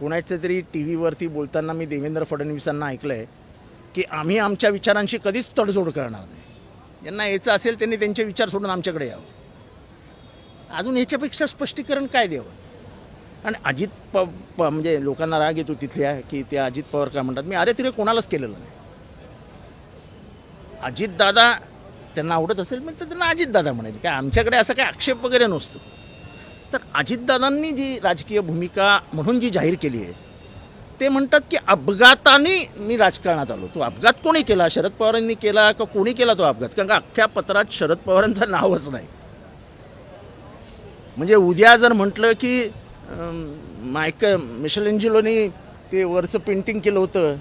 कोणाच्या तरी टी व्हीवरती बोलताना मी देवेंद्र फडणवीसांना ऐकलं आहे की आम्ही आमच्या विचारांशी कधीच तडजोड करणार नाही. यांना यायचं असेल त्यांनी त्यांचे विचार सोडून आमच्याकडे यावं. अजून याच्यापेक्षा स्पष्टीकरण काय द्यावं? आणि अजित प प म्हणजे लोकांना राग येतो तिथल्या की ते अजित पवार काय म्हणतात? मी अरे तिथे कोणालाच केलेलं नाही. अजितदादा त्यांना आवडत असेल मग तर त्यांना अजित दादा म्हणेल काय आमच्याकडे असा काय आक्षेप वगैरे नसतो. तर अजितदादांनी जी राजकीय भूमिका म्हणून जी जाहीर केली आहे ते म्हणतात की अपघाताने मी राजकारणात आलो. तो अपघात कोणी केला? शरद पवारांनी केला का कोणी केला तो अपघात? कारण का अख्ख्या पत्रात शरद पवारांचं नावच नाही. म्हणजे उद्या जर म्हटलं की मायक मिशेल एंजिलोनी ते वरचं पेंटिंग केलं होतं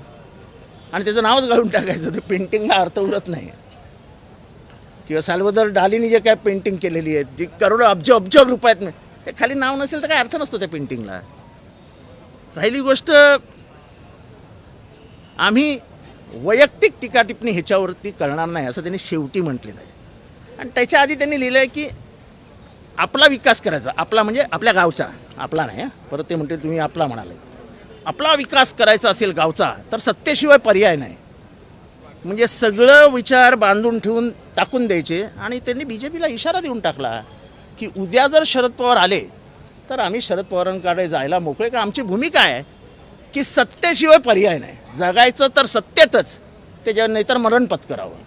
आणि त्याचं नावच घालून टाकायचं ते पेंटिंगला अर्थ उरत नाही. किंवा साल्वदर डालीने जे काय पेंटिंग केलेली आहेत जी करोडो अब्ज अब्ज रुपयात नाही ते खाली नाव नसेल तर काय अर्थ नसतो त्या पेंटिंगला राहिली गोष्ट आम्ही वैयक्तिक टीका टिप्पणी ह्याच्यावरती करणार नाही असं त्यांनी शेवटी म्हटलेलं आहे. आणि त्याच्या आधी त्यांनी लिहिलं आहे की आपला विकास करायचा आपला म्हणजे आपल्या गावचा आपला नाही परत ते म्हणते तुम्ही आपला म्हणाले आपला विकास करायचा असेल गावचा तर सत्तेशिवाय पर्याय नाही. म्हणजे सगळं विचार बांधून ठेवून टाकून द्यायचे आणि त्यांनी बी जे पीला इशारा देऊन टाकला. की उद्या जर शरद पवार आले तर आम्ही शरद पवारांकडे जायला मोकळे. का आमची भूमिका आहे की सत्तेशिवाय पर्याय नाही. जगायचं तर सत्तेतच त्याच्यावर नाही तर मरण पत्करावं.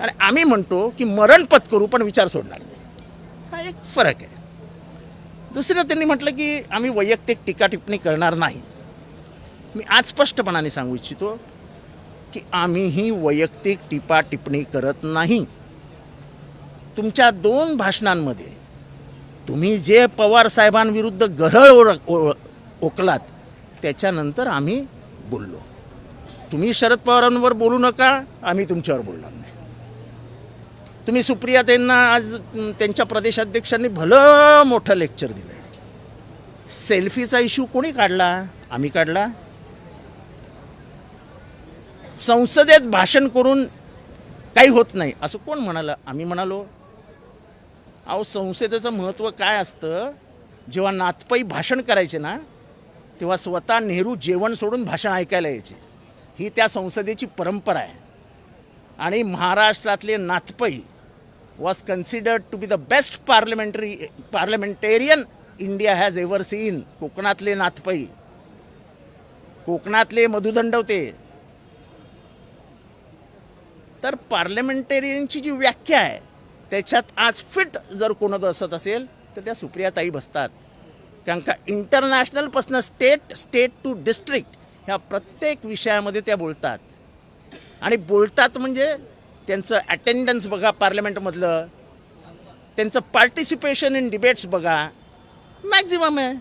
आणि आम्ही म्हणतो की मरण पत्करू पण विचार सोडणार नाही. हा एक फरक आहे. दुसरं त्यांनी म्हटलं की आम्ही वैयक्तिक टीका टिप्पणी करणार नाही. मी आज स्पष्टपणाने सांगू इच्छितो की आम्हीही वैयक्तिक टिपा टिप्पणी करत नाही. तुमच्या दोन भाषणांमध्ये तुम्ही जे पवार साहेबांविरुद्ध गरळ ओळ ओकलात त्याच्यानंतर आम्ही बोललो. तुम्ही शरद पवारांवर बोलू नका आम्ही तुमच्यावर बोलणार नाही. तुम्ही सुप्रिया त्यांना आज त्यांच्या प्रदेशाध्यक्षांनी भलं मोठं लेक्चर दिलं सेल्फीचा इश्यू कोणी काढला? आम्ही काढला. संसदेत भाषण करून काही होत नाही असं कोण म्हणालं? आम्ही म्हणालो अहो संसदेचं महत्त्व काय असतं? जेव्हा नातपाई भाषण करायचे ना तेव्हा स्वतः नेहरू जेवण सोडून भाषण ऐकायला यायचे. ही त्या संसदेची परंपरा आहे. आणि महाराष्ट्रातले Nath Pai was considered to be the best parliamentary parliamentarian India has ever seen कोकणातले नाथपई कोकणातले मधुदंडवते. तर पार्लमेंटेरियनची जी व्याख्या आहे त्याच्यात आज फिट जर कोण बसत असेल तर त्या सुप्रियाताई बसतात. कारण का इंटरनॅशनलपासनं स्टेट स्टेट टू डिस्ट्रिक्ट ह्या प्रत्येक विषयामध्ये त्या बोलतात. आणि बोलतात म्हणजे त्यांचं अटेंडन्स बघा पार्लमेंटमधलं त्यांचं पार्टिसिपेशन इन डिबेट्स बघा मॅक्झिमम आहे.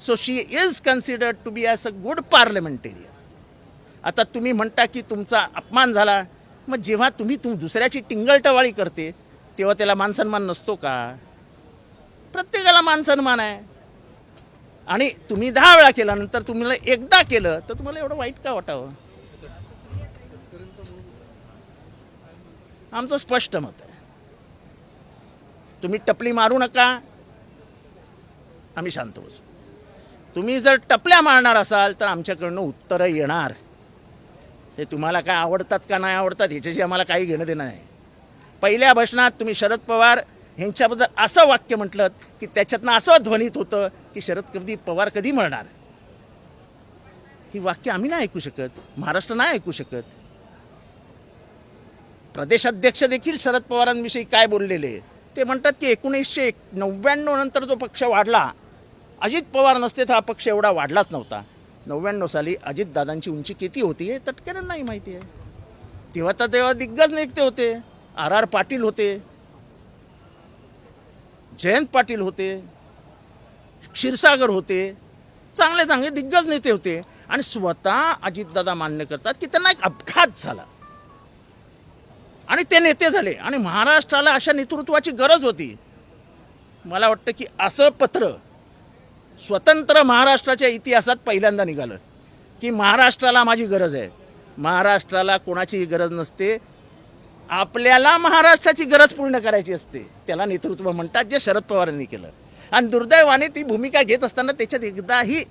So she is considered to be as a good parliamentarian आता तुम्ही म्हणता की तुमचा अपमान झाला मग जेव्हा तुम्ही तुम दुसऱ्याची टिंगलटवाळी करते तेव्हा त्याला मानसन्मान नसतो का? प्रत्येकाला मानसन्मान आहे. आणि तुम्ही दहा वेळा केल्यानंतर तुम्हाला एकदा केलं तर तुम्हाला एवढं वाईट का वाटावं? आमचं स्पष्ट मत आहे. तुम्ही टपली मारू नका. आम्ही शांत बसू. तुम्ही जर टपल्या मारणार असाल तर आमच्याकडनं उत्तरं येणार. ते तुम्हाला काय आवडतात का नाही आवडतात ह्याच्याशी आम्हाला काही घेणं देणं नाही. पहिल्या भाषणात तुम्ही शरद पवार ह्यांच्याबद्दल असं वाक्य म्हटलं की त्याच्यातनं असं ध्वनीत होतं की शरद कधी पवार कधी मरणार? ही वाक्य आम्ही नाही ऐकू शकत. महाराष्ट्र नाही ऐकू शकत. प्रदेशाध्यक्ष देखील शरद पवारांविषयी काय बोललेले? ते म्हणतात की एकोणीसशे नव्याण्णव नंतर जो पक्ष वाढला अजित पवार नसते तर हा पक्ष एवढा वाढलाच नव्हता. नव्याण्णव साली अजितदादांची उंची किती होती हे तटकऱ्यांना नाही माहिती आहे. तेव्हा तर तेव्हा दिग्गज नेते होते. आर आर पाटील होते जयंत पाटील होते क्षीरसागर होते चांगले चांगले दिग्गज नेते होते आणि स्वतः अजितदादा मान्य करतात की त्यांना एक अपघात झाला. आणि ते नेते झाले आणि महाराष्ट्राला अशा नेतृत्वाची गरज होती. मला वाटतं की असं पत्र स्वतंत्र महाराष्ट्राच्या इतिहासात पहिल्यांदा निघालं की महाराष्ट्राला माझी गरज आहे. महाराष्ट्राला कोणाचीही गरज नसते. आपल्याला महाराष्ट्राची गरज पूर्ण करायची असते. त्याला नेतृत्व म्हणतात जे शरद पवारांनी केलं. आणि दुर्दैवाने ती भूमिका घेत असताना त्याच्यात एकदाही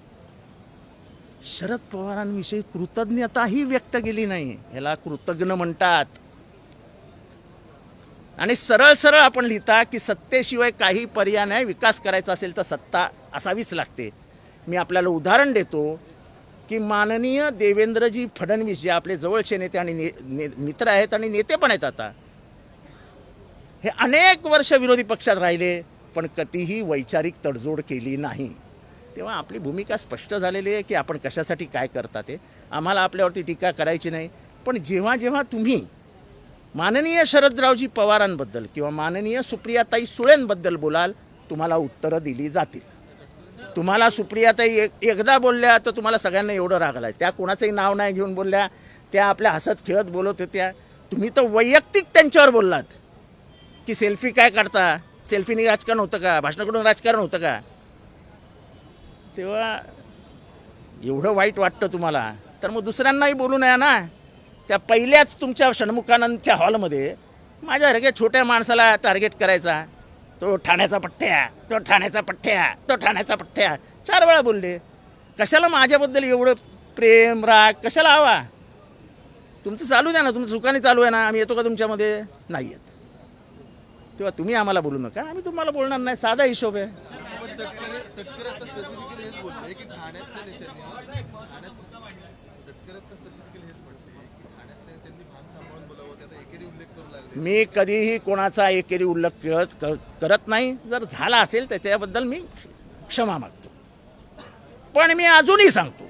शरद पवारांविषयी कृतज्ञताही व्यक्त केली नाही. ह्याला कृतज्ञ म्हणतात. आणि सरळ सरळ आपण लिहिता की सत्तेशिवाय काही पर्याय नाही. विकास करायचा असेल तर सत्ता असावीच लागते. मी आपल्याला उदाहरण देतो. की माननीय देवेंद्रजी फडणवीस जे आपले जवळचे नेते आणि ने, ने, मित्र आहेत आणि नेते पण आहेत आता हे अनेक वर्ष विरोधी पक्षात राहिले पण कधीही वैचारिक तडजोड केली नाही. तेव्हा आपली भूमिका स्पष्ट झालेली आहे की आपण कशासाठी काय करता ते. आम्हाला आपल्यावरती टीका करायची नाही. पण जेव्हा जेव्हा तुम्ही माननीय शरदरावजी पवारांबद्दल किंवा माननीय सुप्रियाताई सुळेंबद्दल बोलाल तुम्हाला उत्तरं दिली जातील. तुम्हाला सुप्रियाताई एक एकदा बोलल्या तर तुम्हाला सगळ्यांना एवढं राग त्या कोणाचंही नाव नाही घेऊन बोलल्या. त्या आपल्या हसत खेळत बोलत होत्या. तुम्ही तर वैयक्तिक त्यांच्यावर बोललात. की सेल्फी काय काढता? सेल्फीने राजकारण होतं का? भाषणाकडून राजकारण होतं का? तेव्हा एवढं वाईट वाटतं तुम्हाला. तर मग दुसऱ्यांनाही बोलू नये ना. त्या पहिल्याच तुमच्या षण्मुखानंदच्या हॉलमध्ये माझ्या छोट्या माणसाला टार्गेट करायचा. तो ठाण्याचा पठ्ठ्या तो ठाण्याचा पठ्ठ्या तो ठाण्याचा पठ्ठ्या. चार वेळा बोलले. कशाला माझ्याबद्दल एवढं प्रेम राग कशाला हवा? तुमचं चालू द्या ना तुमचं सुखाने चालू आहे ना आम्ही येतो का तुमच्यामध्ये? नाही येत. तेव्हा तुम्ही आम्हाला बोलू नका. आम्ही तुम्हाला बोलणार नाही. साधा हिशोब आहे. तटकरे तटकरे की ठाण्यातल्या नेत्यांनी ठाण्यात तटकरे आता स्पेसिफिकली हेच म्हणते की ठाण्यातल्या नेत्यांनी भान सांभाळून बोलावं त्याचा एकेरी उल्लेख करू लागले मी कधीही कोणाचा एकेरी उल्लेख करत कर- करत नाही. जर झाला असेल त्याच्याबद्दल मी क्षमा मागतो. पण मी अजूनही सांगतो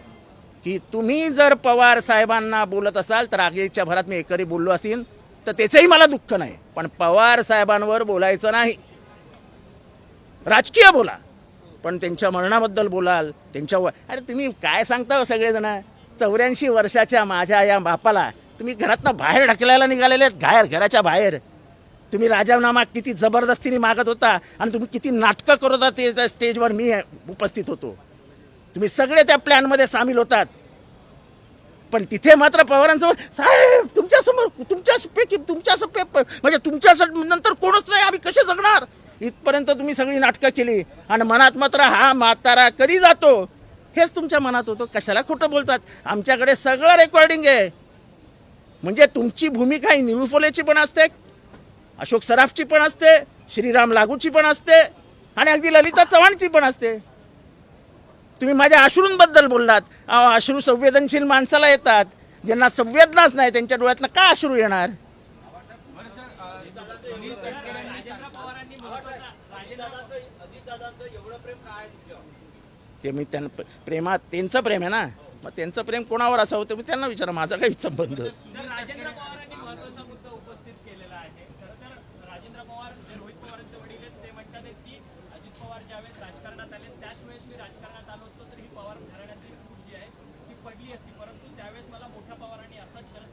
की तुम्ही जर पवार साहेबांना बोलत असाल तर आगीच्या भरात मी एकरी बोललो असेल तर त्याचंही मला दुःख नाही. पण पवार साहेबांवर बोलायचं नाही. राजकीय बोला. पण त्यांच्या मरणाबद्दल बोलाल. त्यांच्या अरे तुम्ही काय सांगता हो सगळेजण? चौऱ्याऐंशी वर्षाच्या माझ्या या बापाला तुम्ही घरातनं बाहेर ढकलायला निघालेले आहेत घायर घराच्या बाहेर. तुम्ही राजीनामा किती जबरदस्तीने मागत होता आणि तुम्ही किती नाटकं करत होता ते त्या स्टेजवर मी उपस्थित होतो. तुम्ही सगळे त्या प्लॅनमध्ये सामील होतात. पण तिथे मात्र पवारांसमोर साहेब तुमच्यासमोर तुमच्यापैकी तुमच्या म्हणजे तुमच्या नंतर कोणच नाही आम्ही कसे जगणार? इथपर्यंत तुम्ही सगळी नाटकं केली आणि मनात मात्र हा म्हातारा कधी जातो? हेच तुमच्या मनात होतं. कशाला खोटं बोलतात? आमच्याकडे सगळं रेकॉर्डिंग आहे. म्हणजे तुमची भूमिका ही निळू फुलेची पण असते अशोक सराफची पण असते श्रीराम लागूची पण असते आणि अगदी ललिता चव्हाणची पण असते. तुम्ही माझ्या अश्रूंबद्दल बोललात. अश्रू संवेदनशील माणसाला येतात. ज्यांना संवेदनाच नाही त्यांच्या डोळ्यातनं का अश्रू येणार? ते मी त्यांना प्रेमात त्यांचं प्रेम आहे ना? मग त्यांचं प्रेम कोणावर असावं ते मी त्यांना विचारा माझा काही संबंध.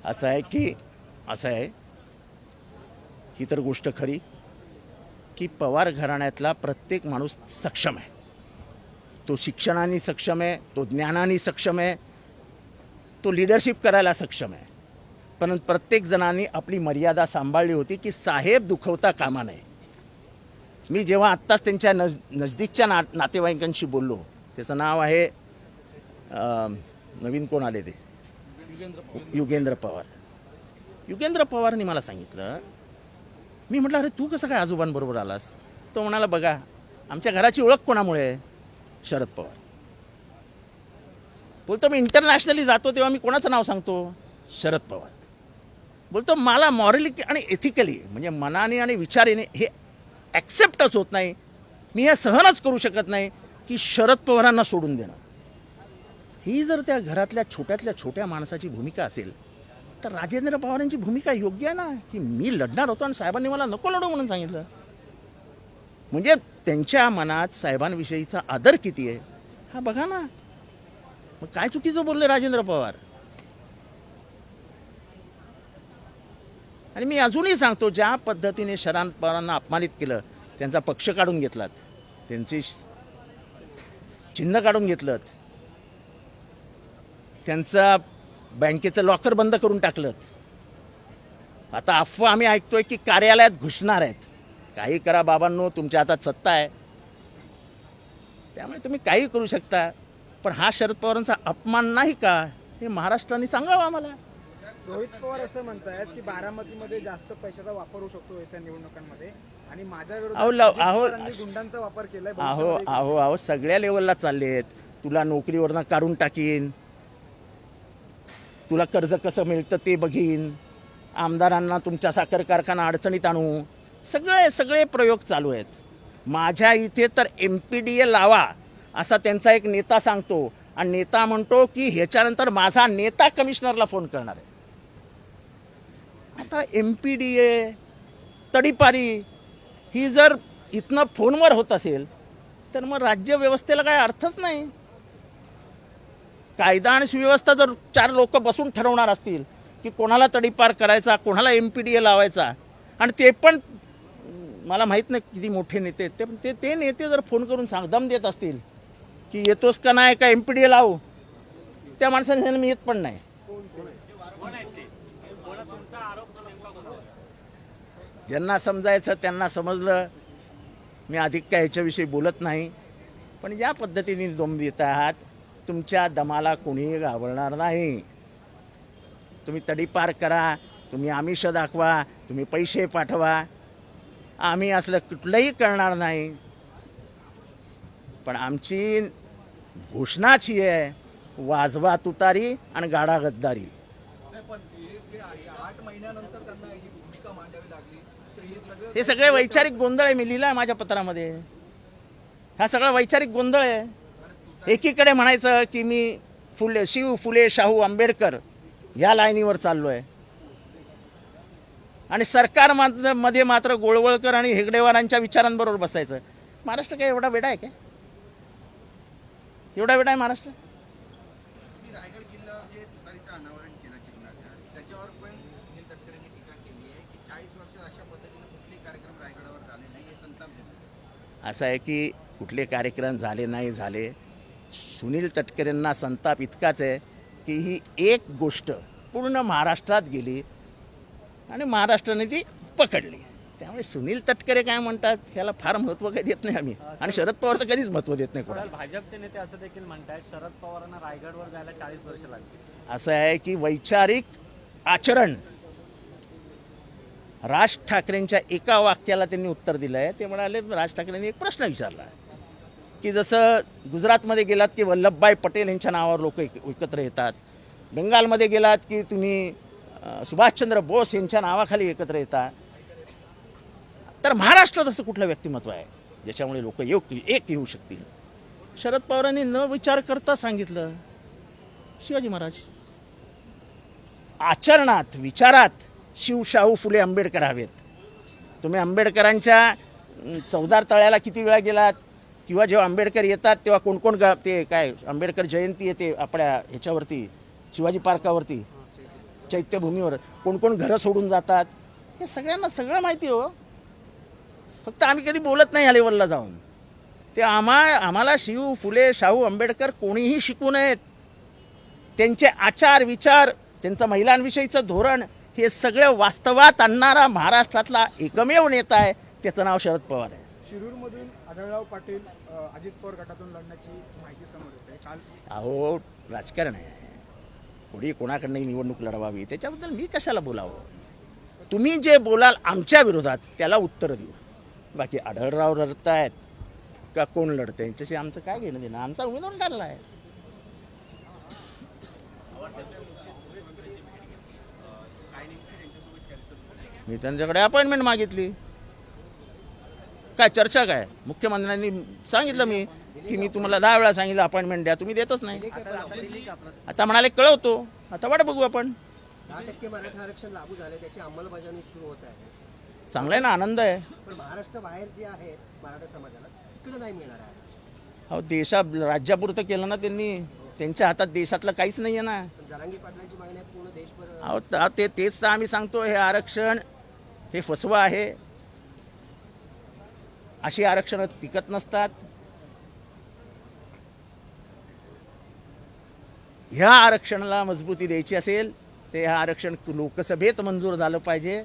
असं आहे की असं आहे ही तर गोष्ट खरी की पवार घराण्यातला प्रत्येक माणूस सक्षम आहे. तो शिक्षणाने सक्षम आहे तो ज्ञानाने सक्षम आहे तो लिडरशिप करायला सक्षम आहे. पण प्रत्येक जणांनी आपली मर्यादा सांभाळली होती की साहेब दुखवता कामा नये. मी जेव्हा आत्ताच त्यांच्या नज नजदीकच्या ना नातेवाईकांशी बोललो त्याचं नाव आहे नवीन कोण आले ते? युगेंद्र पवार. युगेंद्र पवारनी मला सांगितलं मी म्हटलं अरे तू कसं काय आजोबांबरोबर आलास? तो म्हणाला बघा आमच्या घराची ओळख कोणामुळे आहे? शरद पवार. बोलतो मी इंटरनॅशनली जातो तेव्हा मी कोणाचं नाव सांगतो? शरद पवार. बोलतो मला मॉरली आणि एथिकली म्हणजे मनाने आणि विचारेने हे ॲक्सेप्टच होत नाही. मी हे सहनच करू शकत नाही की शरद पवारांना सोडून देणं. ही जर त्या घरातल्या छोट्यातल्या छोट्या माणसाची भूमिका असेल तर राजेंद्र पवारांची भूमिका योग्य आहे ना? की मी लढणार होतो आणि साहेबांनी मला नको लढू म्हणून सांगितलं? म्हणजे त्यांच्या मनात साहेबांविषयीचा आदर किती आहे? हा बघा ना. मग काय चुकीचं बोलले राजेंद्र पवार? आणि मी अजूनही सांगतो ज्या पद्धतीने शरद पवारांना अपमानित केलं त्यांचा पक्ष काढून घेतलात. त्यांचे चिन्ह काढून घेतलं त्यांचा बँकेचं लॉकर बंद करून टाकलं आता अफवा आम्ही ऐकतोय की कार्यालयात घुसणार आहेत. काही करा बाबांनो तुमच्या हातात सत्ता आहे. त्यामुळे तुम्ही काही करू शकता. पण हा शरद पवारांचा अपमान नाही का? हे महाराष्ट्राने सांगावं आम्हाला. रोहित पवार असं म्हणतायत की बारामतीमध्ये जास्त पैशाचा वापर होऊ शकतो येत्या निवडणुकांमध्ये. आणि माझ्या गुंडांचा वापर केलाय अहो. अहो अहो सगळ्या लेवलला चालले आहेत. तुला नोकरीवरनं काढून टाकीन. तुला कर्ज कसं मिळतं ते बघीन. आमदारांना तुमच्या साखर कारखाना अडचणीत आणू. सगळे सगळे प्रयोग चालू आहेत. माझ्या इथे तर एम पी डी ए लावा असा त्यांचा एक नेता सांगतो. आणि नेता म्हणतो की ह्याच्यानंतर माझा नेता कमिशनरला फोन करणार आहे. आता एम पी डी ए तडीपारी ही जर इथनं फोनवर होत असेल तर मग राज्य व्यवस्थेला काय अर्थच नाही. कायदा आणि सुव्यवस्था जर चार लोक बसून ठरवणार असतील की कोणाला तडीपार करायचा कोणाला एम पी डी ए लावायचा आणि ते पण मला माहीत नाही किती मोठे नेते आहेत ते पण ते ते नेते जर फोन करून सांग दम देत असतील की येतोस का नाही का एम पी डी ए लावू त्या माणसाने मी येत पण नाही. ज्यांना समजायचं त्यांना समजलं मी अधिक काय ह्याच्याविषयी बोलत नाही पण या पद्धतीने दम देत आहात तुमच्या दमाला कोणीही घाबरणार नाही. तुम्ही तडीपार करा तुम्ही आमिष दाखवा तुम्ही पैसे पाठवा आम्ही असलं कुठलंही करणार नाही. पण आमची घोषणाची आहे वाजवा तुतारी आणि गाडा गद्दारी. हे- हे सगळे वैचारिक गोंधळ आहे मी लिहिलं आहे माझ्या पत्रामध्ये. हा सगळा वैचारिक गोंधळ आहे. एकीकडे म्हणायचं की मी फुले शिव फुले शाहू आंबेडकर या लाईनीवर चाललो आहे आणि सरकार मात्र- मध्ये मात्र गोळवळकर आणि हेगडेवारांच्या विचारांबरोबर बसायचं. महाराष्ट्र काय एवढा वेडा आहे काय एवढा वेडा आहे महाराष्ट्र? असं आहे की कुठले कार्यक्रम झाले नाही झाले. सुनील तटकरेंना संताप इतकाच आहे की ही एक गोष्ट पूर्ण महाराष्ट्रात गेली. आणि महाराष्ट्राने ती पकडली. त्यामुळे सुनील तटकरे काय म्हणतात ह्याला फार महत्त्व काही देत नाही आम्ही. आणि शरद पवार तर कधीच महत्त्व देत नाही कोणाला. भाजपचे नेते असं देखील म्हणतात शरद पवारांना रायगडवर जायला चाळीस वर्ष लागतील. असं आहे की वैचारिक आचरण राज ठाकरेंच्या एका वाक्याला त्यांनी उत्तर दिलं आहे ते म्हणाले राज ठाकरेंनी एक प्रश्न विचारला की जसं गुजरातमध्ये गेलात की वल्लभभाई पटेल यांच्या नावावर लोक एकत्र येतात बंगालमध्ये गेलात की तुम्ही सुभाषचंद्र बोस यांच्या नावाखाली एकत्र येतात. तर महाराष्ट्रात असं कुठलं व्यक्तिमत्व आहे ज्याच्यामुळे लोक योग एक येऊ शकतील? शरद पवारांनी न विचार करता सांगितलं शिवाजी महाराज आचरणात विचारात शिवशाहू फुले आंबेडकर हवेत. तुम्ही आंबेडकरांच्या चौदार तळ्याला किती वेळा गेलात? किंवा जेव्हा आंबेडकर येतात तेव्हा कोण कोण गा ते काय आंबेडकर जयंती येते आपल्या ह्याच्यावरती शिवाजी पार्कावरती? चैत्यभूमीवर. कोण कोण घरं सोडून जातात? हे सगळ्यांना सगळं माहिती हो. फक्त आम्ही कधी बोलत नाही या लेवलला जाऊन. ते आम्हा आम्हाला शिव फुले शाहू आंबेडकर कोणीही शिकू नयेत. त्यांचे आचार विचार त्यांचं महिलांविषयीचं धोरण हे सगळं वास्तवात आणणारा महाराष्ट्रातला एकमेव नेता आहे. त्याचं नाव शरद पवार आहे. शिरूरमधून आढळराव पाटील अजित पवार गटातून लढण्याची माहिती समोर येते. काल अहो राजकारण आहे. पुढे कोणाकडनंही निवडणूक लढवावी? त्याच्याबद्दल मी कशाला बोलावं? तुम्ही जे बोलाल आमच्या विरोधात त्याला उत्तर देऊ. बाकी आढळराव लढतायत का कोण लढतं यांच्याशी आमचं काय घेणं देणं? आमचा उमेदवार ठरला आहे मी त्यांच्याकडे अपॉइंटमेंट मागितली. काय चर्चा काय? मुख्यमंत्र्यांनी सांगितलं मी. की मी तुम्हाला दहा वेळा सांगितलं अपॉइंटमेंट द्या. तुम्ही देतच नाही. आता म्हणाले कळवतो. आता वाट बघू आपण. दहा टक्के मराठा आरक्षण लागू झाले त्याची अंमलबजावणी सुरू होत आहे. चांगलं आहे ना आनंद आहे. पण महाराष्ट्र बाहेर जे आहेत मराठा समाजाला तिकडे नाही मिळणार आहे अहो देशा राज्यापुरतं केलं ना त्यांनी. त्यांच्या हातात देशातलं काहीच नाही आहे ना. पण जरांगी पाटलांची मागणी आहे पूर्ण देशभर अहो त- ते तेच तर आम्ही सांगतो हे आरक्षण हे फसवं आहे. अशी आरक्षणं टिकत नसतात. ह्या आरक्षणाला मजबूती द्यायची असेल ते ह्या आरक्षण लोकसभेत मंजूर झालं पाहिजे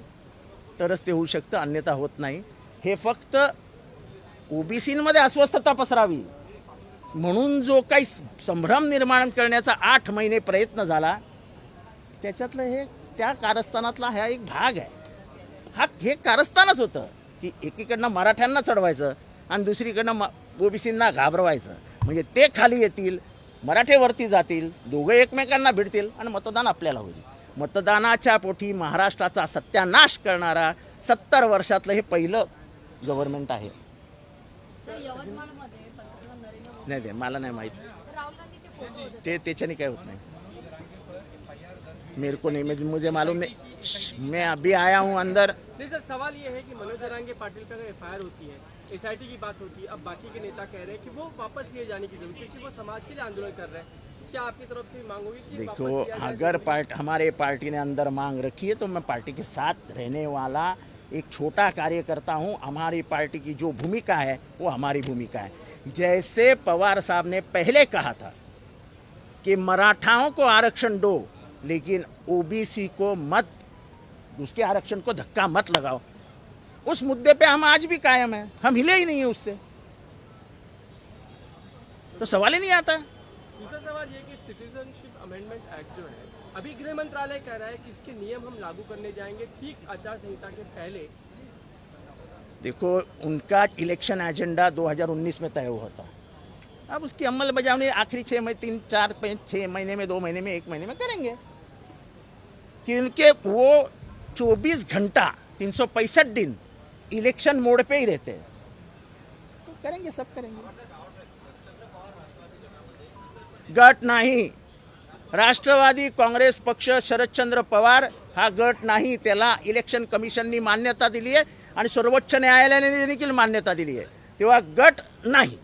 तरच ते होऊ शकतं अन्यथा होत नाही. हे फक्त ओबीसीमध्ये अस्वस्थता पसरावी. म्हणून जो काही संभ्रम निर्माण करण्याचा आठ महिने प्रयत्न झाला त्याच्यातलं हे त्या कारस्थानातला हा एक भाग आहे. हा हे कारस्थानच होतं की एकीकडनं मराठ्यांना चढवायचं आणि दुसरीकडनं म ओबीसींना घाबरवायचं. म्हणजे ते खाली येतील मराठे वरती जातील दोघं एकमेकांना भिडतील आणि मतदान आपल्याला होईल. मतदानाच्या पोटी महाराष्ट्राचा सत्यानाश करणारा सत्तर वर्षातलं हे पहिलं गव्हर्नमेंट आहे. नाही मला नाही माहीत. ते त्याच्याने काय होत नाही. मेरे को नहीं मुझे- मुझे मालूम नहीं। मैं अभी आया हूँ अंदर। नहीं सर सवाल ये है कि मनोज जरांगे पाटिल पर एफ़ होती है एसआईटी की बात होती है अब बाकी के नेता कह रहे हैं कि वो वापस लिए जाने की ज़रूरत है, क्योंकि वो समाज के लिए आंदोलन कर रहे हैं। क्या आपकी तरफ़ से मांग होगी देखो अगर पार्ट हमारे पार्टी ने अंदर मांग रखी है तो मैं पार्टी के साथ रहने वाला एक छोटा कार्यकर्ता हूँ। हमारी पार्टी की जो भूमिका है वो हमारी भूमिका है। जैसे पवार साहब ने पहले कहा था कि मराठाओं को आरक्षण दो लेकिन ओबीसी को मत उसके आरक्षण को धक्का मत लगाओ। उस मुद्दे पे हम आज भी कायम हैं। हम हिले ही नहीं है उससे। तो सवाल ही नहीं आता। दूसरा सवाल ये कि सिटीजनशिप अमेंडमेंट एक्ट जो है अभी गृह मंत्रालय कह रहा है कि इसके नियम हम लागू करने जाएँगे ठीक आचार संहिता के पहले। देखो उनका इलेक्शन एजेंडा 2019 में तय हुआ था। अब उसकी अमलबजावनी आखिरी छः महीने तीन चार पाँच छः महीने में दो महीने में एक महीने में करेंगे। कि उनके वो 24 घंटा तीन दिन इलेक्शन मोड पे ही रहते हैं। तो करेंगे सब करेंगे। गट नाही। राष्ट्रवादी काँग्रेस पक्ष शरदचंद्र पवार हा गट नाही त्याला इलेक्शन कमिशननी मान्यता दिली आहे आणि सर्वोच्च न्यायालयाने देखील मान्यता दिली आहे. तेव्हा गट नाही.